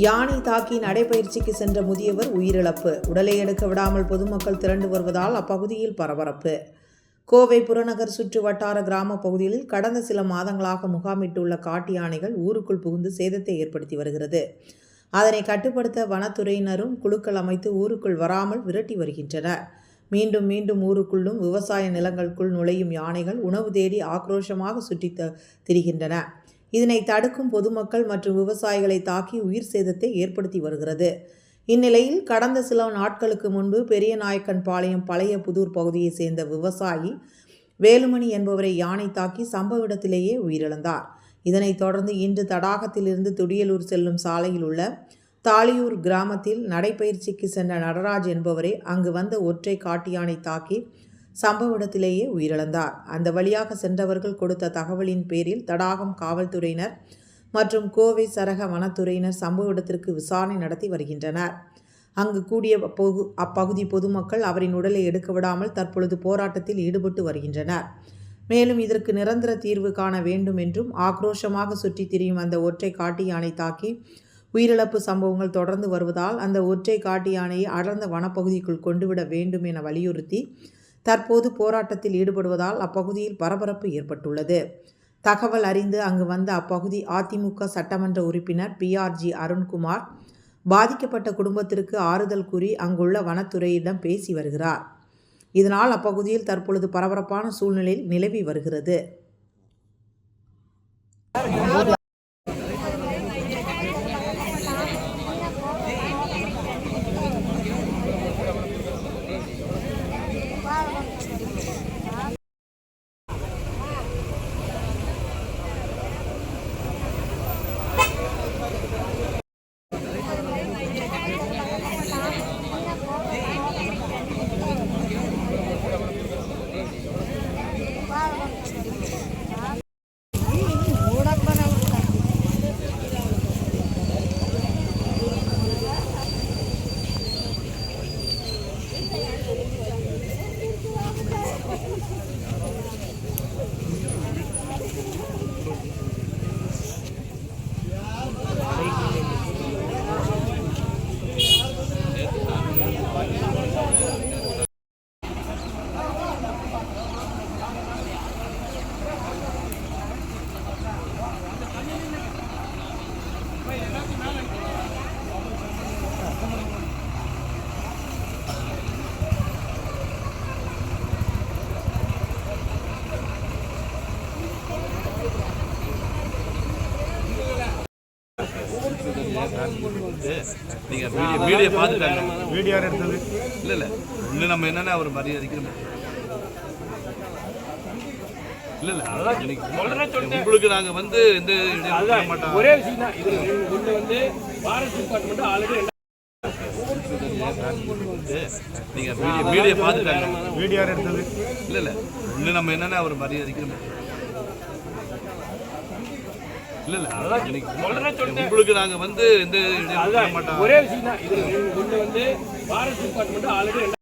யானை தாக்கி நடைபயிற்சிக்கு சென்ற முதியவர் உயிரிழப்பு. உடலை எடுக்க விடாமல் பொதுமக்கள் திரண்டு வருவதால் அப்பகுதியில் பரபரப்பு. கோவை புறநகர் சுற்று வட்டார கிராம பகுதியில் கடந்த சில மாதங்களாக முகாமிட்டுள்ள காட்டு யானைகள் ஊருக்குள் புகுந்து சேதத்தை ஏற்படுத்தி வருகிறது. அதனை கட்டுப்படுத்த வனத்துறையினரும் குழுக்கள் அமைத்து ஊருக்குள் வராமல் விரட்டி வருகின்றனர் மீண்டும் மீண்டும் ஊருக்குள்ளும் விவசாய நிலங்களுக்குள் நுழையும் யானைகள் உணவு தேடி ஆக்ரோஷமாக சுற்றித் த- திரிகின்றன. இதனை தடுக்கும் பொதுமக்கள் மற்றும் விவசாயிகளை தாக்கி உயிர் சேதத்தை ஏற்படுத்தி வருகிறது. இந்நிலையில் கடந்த சில நாட்களுக்கு முன்பு பெரியநாயக்கன் பாளையம் பழைய புதூர் பகுதியைச் சேர்ந்த விவசாயி வேலுமணி என்பவரை யானை தாக்கி சம்பவ இடத்திலேயே உயிரிழந்தார். இதனைத் தொடர்ந்து இன்று தடாகத்திலிருந்து துடியலூர் செல்லும் சாலையில் உள்ள தாளியூர் கிராமத்தில் நடைபயிற்சிக்கு சென்ற நடராஜ் என்பவரை அங்கு வந்த ஒற்றை காட்டு யானை தாக்கி சம்பவ இடத்திலேயே உயிரிழந்தார். அந்த வழியாக சென்றவர்கள் கொடுத்த தகவலின் பேரில் தடாகம் காவல்துறையினர் மற்றும் கோவை சரக வனத்துறையினர் சம்பவ இடத்திற்கு விசாரணை நடத்தி வருகின்றனர். அங்கு கூடிய பொகு அப்பகுதி பொதுமக்கள் அவரின் உடலை எடுக்க விடாமல் தற்பொழுது போராட்டத்தில் ஈடுபட்டு வருகின்றனர். மேலும் இதற்கு நிரந்தர தீர்வு காண வேண்டும் என்றும் ஆக்ரோஷமாக சுற்றித் திரியும் அந்த ஒற்றை காட்டு யானை தாக்கி உயிரிழப்பு சம்பவங்கள் தொடர்ந்து வருவதால் அந்த ஒற்றை காட்டு யானையை அடர்ந்த வனப்பகுதிக்குள் கொண்டுவிட வேண்டும் என வலியுறுத்தி தற்போது போராட்டத்தில் ஈடுபடுவதால் அப்பகுதியில் பரபரப்பு ஏற்பட்டுள்ளது. தகவல் அறிந்து அங்கு வந்த அப்பகுதி அதிமுக சட்டமன்ற உறுப்பினர் பிஆர்ஜி அருண்குமார் பாதிக்கப்பட்ட குடும்பத்திற்கு ஆறுதல் கூறி அங்குள்ள வனத்துறையிடம் பேசி வருகிறார். இதனால் அப்பகுதியில் தற்பொழுது பரபரப்பான சூழ்நிலை நிலவி வருகிறது. நீங்கள் வீடியோ வீடியோ பார்த்துட்டாங்க வீடியோ எடுத்தது இல்லை இல்லை இன்னும் நம்ம என்னென்ன அவர் மரியாதைக்கு நம்ம இல்ல இல்ல அதான் உங்களுக்கு நாங்க வந்து எந்த மாட்டோம் ஒரே விஷயம் தான் இது ஒன்று வந்து டிபார்ட்மெண்ட் ஆல்ரெடி நீங்க வீடியோ வீடியோ பார்த்துட்டாங்க. வீடியோ எடுத்தது இல்ல இல்ல. இன்னும் நம்ம என்னன்னா அவர் மரியாதைக்கு இல்ல இல்ல அதான் இன்னைக்கு உங்களுக்கு நாங்க வந்து எந்த ஒரே விஷயம் தான் இது ஒன்று வந்து ஃபாரஸ்ட் டிபார்ட்மெண்ட் ஆல்ரெடி